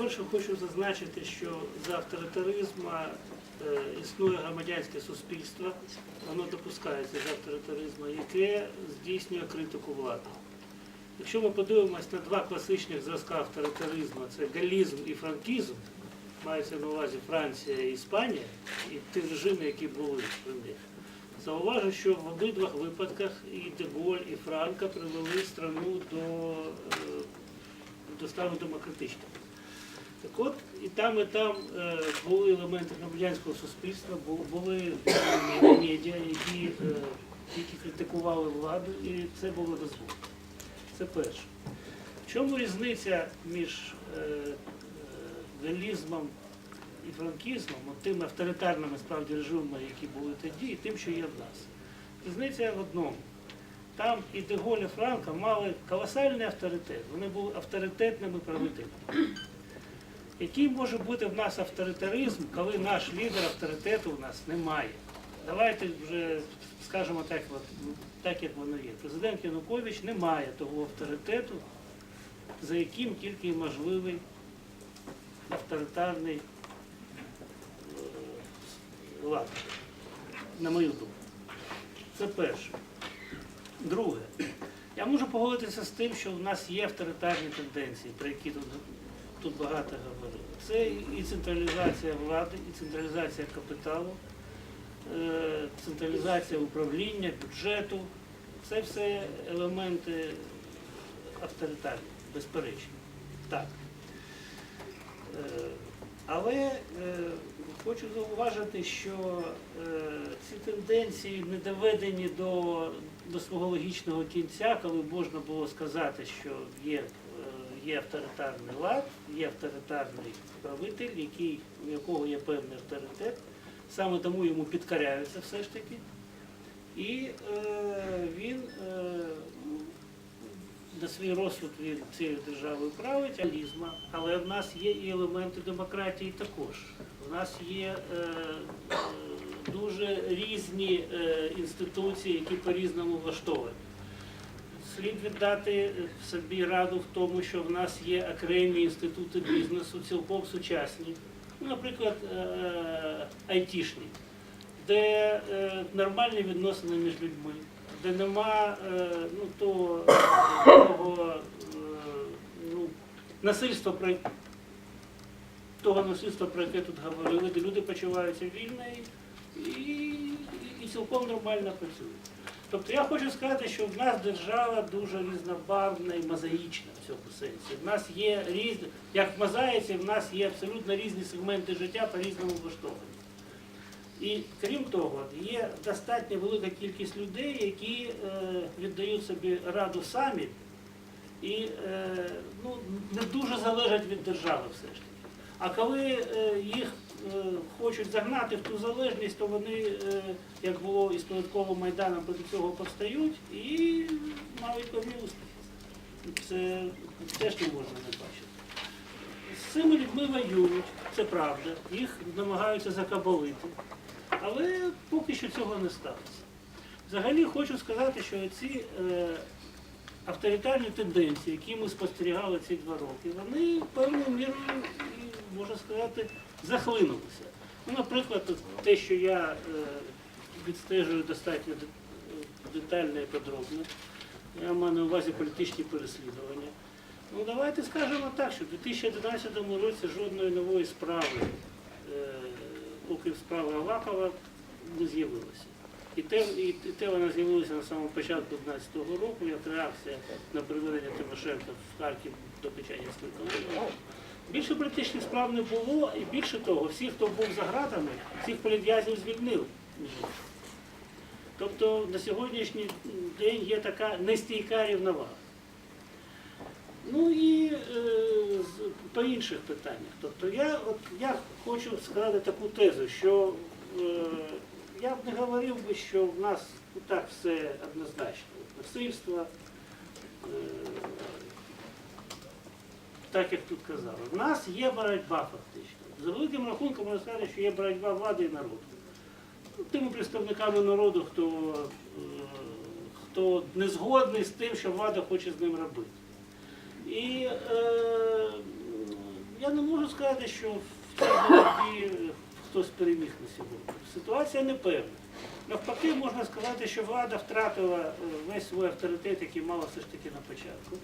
По-перше, хочу зазначити, що за авторитаризму е, існує громадянське суспільство, воно допускається з авторитаризму, яке здійснює критику влади. Якщо ми подивимось на два класичних зразка авторитаризму, це галізм і франкізм, мається на увазі Франція і Іспанія, і ті режими, які були при них, зауважу, що в обидвох випадках і Деголь, і Франко привели страну до, е, до стану демократичного. Так от, і там, і там е, були елементи громадянського суспільства, були медіа, які, е, які критикували владу, і це було дозволено. Це перше. В чому різниця між е, галізмом і франкізмом, тими авторитарними справді режимами, які були тоді, і тим, що є в нас? Різниця в одному. Там і Деголь, і Франко мали колосальний авторитет. Вони були авторитетними правителями. Який може бути в нас авторитаризм, коли наш лідер авторитету в нас немає? Давайте вже скажемо так, так як воно є. Президент Янукович не має того авторитету, за яким тільки можливий авторитарний е, лад, на мою думку. Це перше. Друге, я можу погодитися з тим, що в нас є авторитарні тенденції, про які тут, тут багато говорили. Це і централізація влади, і централізація капіталу, е, централізація управління, бюджету. Це все елементи авторитарні, безперечно. Так. Е, Але е, хочу зауважити, що ці тенденції не доведені до, до свого логічного кінця, коли можна було сказати, що є, є авторитарний лад, є авторитарний правитель, який, у якого є певний авторитет, саме тому йому підкоряються все ж таки. І е, він е, на свій розсуд він цією державою править, алізма, але в нас є і елементи демократії також. У нас є е, е, дуже різні е, інституції, які по-різному влаштовані. Слід віддати собі раду в тому, що в нас є окремі інститути бізнесу, цілком сучасні. Ну, наприклад, е, айтішні, де е, нормальні відносини між людьми, де нема е, ну, того, того е, ну, насильства, про того насильства, про яке тут говорили, де люди почуваються вільно і, і, і цілком нормально працюють. Тобто я хочу сказати, що в нас держава дуже різнобарвна і мозаїчна в цьому сенсі. В нас є різні, як в мозаїці, в нас є абсолютно різні сегменти життя по-різному влаштовані. І крім того, є достатньо велика кількість людей, які е, віддають собі раду самі і е, ну, не дуже залежать від держави все ж таки. А коли е, їх е, хочуть загнати в ту залежність, то вони, е, як було із податковим майданом, проти цього повстають і мають певні успіхи. Це теж не можна не бачити. З цими людьми воюють, це правда, їх намагаються закабалити. Але поки що цього не сталося. Взагалі хочу сказати, що ці авторитарні тенденції, які ми спостерігали ці два роки, вони певною мірою, можна сказати, захлинулися. Ну, наприклад, те, що я е, відстежую достатньо детально і подробно, я маю на увазі політичні переслідування. Ну давайте скажемо так, що в 2011 році жодної нової справи, е, окрім справи Авакова, не з'явилося. І те, і, те вона з'явилася на самому початку 2012 року, як реакція на приведення Тимошенка в Харків до Печанівської колонії. Більше політичних справ не було, і більше того, всі, хто був за гратами, всіх політв'язнів звільнили. Тобто на сьогоднішній день є така нестійка рівновага. Ну і е, по інших питаннях. Тобто я, от, я хочу сказати таку тезу, що е, я б не говорив би, що в нас так все однозначно. Насильство, е, так як тут казали. В нас є боротьба фактично. За великим рахунком можна сказати, що є боротьба влади і народу. Тими представниками народу, хто, е, хто не згодний з тим, що влада хоче з ним робити. І е, я не можу сказати, що в цій боротьбі хтось переміг на сьогодні. Ситуація непевна. Навпаки, можна сказати, що влада втратила е, весь свій авторитет, який мала все ж таки на початку.